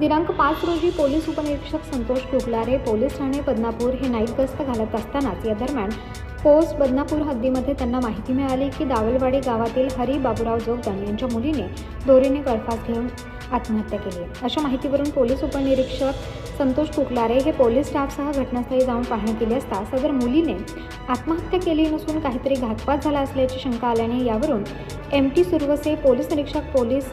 दिनांक पाच रोजी पोलीस उपनिरीक्षक संतोष कुकलारे पोलीस ठाणे बदनापूर हे नाईट गस्त घालत असतानाच या दरम्यान पोस्ट बदनापूर हद्दीमध्ये त्यांना माहिती मिळाली की दावलवाडी गावातील हरी बाबूराव जोगदान यांच्या मुलीने दोरीने गळफास घेऊन आत्महत्या केली. आहे अशा माहितीवरून पोलीस उपनिरीक्षक संतोष कुकलारे हे पोलीस स्टाफसह घटनास्थळी जाऊन पाहणी केली असता सदर मुलीने आत्महत्या केली नसून काहीतरी घातपात झाला असल्याची शंका आल्याने यावरून एम टी सुरवसे पोलीस निरीक्षक पोलीस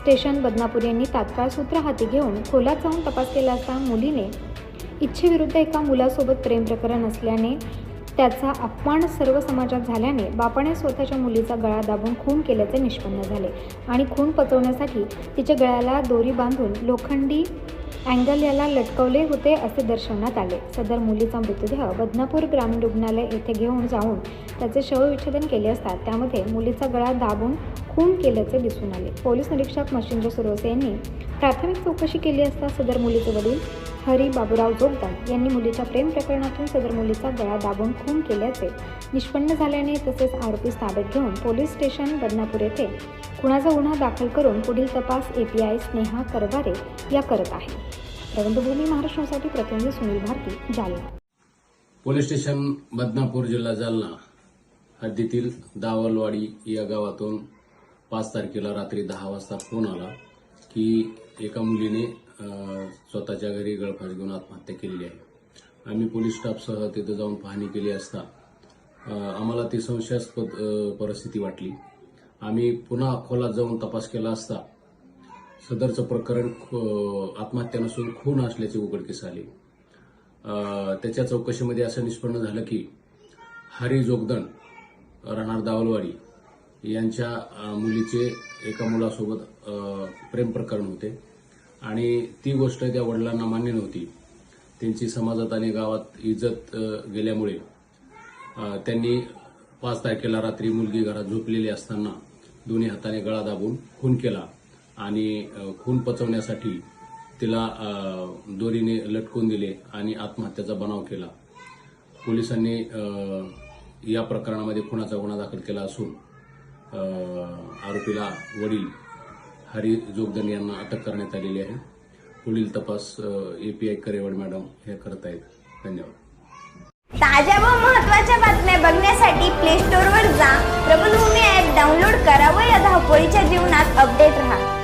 स्टेशन बदनापूर यांनी तात्काळ सूत्र हाती घेऊन खोलात जाऊन तपास केला असता मुलीने इच्छेविरुद्ध एका मुलासोबत प्रेम प्रकरण असल्याने त्याचा अपमान सर्व समाजात झाल्याने बापाने स्वतःच्या मुलीचा गळा दाबून खून केल्याचे निष्पन्न झाले आणि खून पचवण्यासाठी तिच्या गळ्याला दोरी बांधून लोखंडी अँगल याला लटकवले होते असे दर्शवण्यात आले. सदर मुलीचा मृतदेह बदनापूर ग्रामीण रुग्णालय येथे घेऊन जाऊन त्याचे शवविच्छेदन केले असता त्यामध्ये मुलीचा गळा दाबून खून केल्याचे दिसून आले. पोलीस निरीक्षक मशिंद्र सुरवसे यांनी प्राथमिक चौकशी केली असता सदर मुलीचे वडील हरी बाबूराव जोगदान यांनी मुलीच्या प्रेम प्रकरणातून सदर मुलीचा गळा दाबून खून केल्याचे निष्पन्न झाल्याने तसेच आरोपीस ताब्यात घेऊन पोलीस स्टेशन बदनापूर येथे खुणाचा गुन्हा दाखल करून पुढील तपास एपीआय स्नेहा करवारे या करत आहे. रंगभूमी महाराष्ट्रासाठी प्रतिनिधी सुनील भारती जालना. पोलीस स्टेशन बदनापूर जिल्हा जालना हद्दीतील दावलवाडी या गावातून पाच तारखेला रात्री दहा वाजता फोन आला की एका मुलीने स्वतःच्या घरी गळफास घेऊन आत्महत्या केलेली आहे. आम्ही पोलीस स्टाफसह तिथं जाऊन पाहणी केली असता आम्हाला ती संशयास्पद परिस्थिती वाटली. आम्ही पुन्हा अकोला जाऊन तपास केला असता सदरचं प्रकरण आत्महत्या नसून खून असल्याचे उघडकीस आले. त्याच्या चौकशीमध्ये असं निष्पन्न झालं की हरी जोगदन राहणार दावलवाडी यांच्या मुलीचे एका मुलासोबत प्रेम प्रकरण होते. आणि ती गोष्ट त्या वडिलांना मान्य नव्हती. त्यांची समाजात आणि गावात इज्जत गेल्यामुळे त्यांनी पाच तारखेला रात्री मुलगी घरात झोपलेली असताना दोन्ही हाताने गळा दाबून खून केला आणि खून पचवण्यासाठी तिला दोरीने लटकून दिले आणि आत्महत्याचा बनाव केला. पोलिसांनी या प्रकरणामध्ये खुनाचा गुन्हा दाखल केला असून आरोपीला वडील हरी जोगदन यांना अटक करण्यात आलेली आहे. पुढील तपास एपीआय करेवड मॅडम हे करत आहेत धन्यवाद. ताज्या व महत्त्वाच्या बातम्या बघण्यासाठी प्ले स्टोअरवर जा. प्रबलभूमी ऍप डाउनलोड करा व या धावपळीच्या जीवनात अपडेट राहा.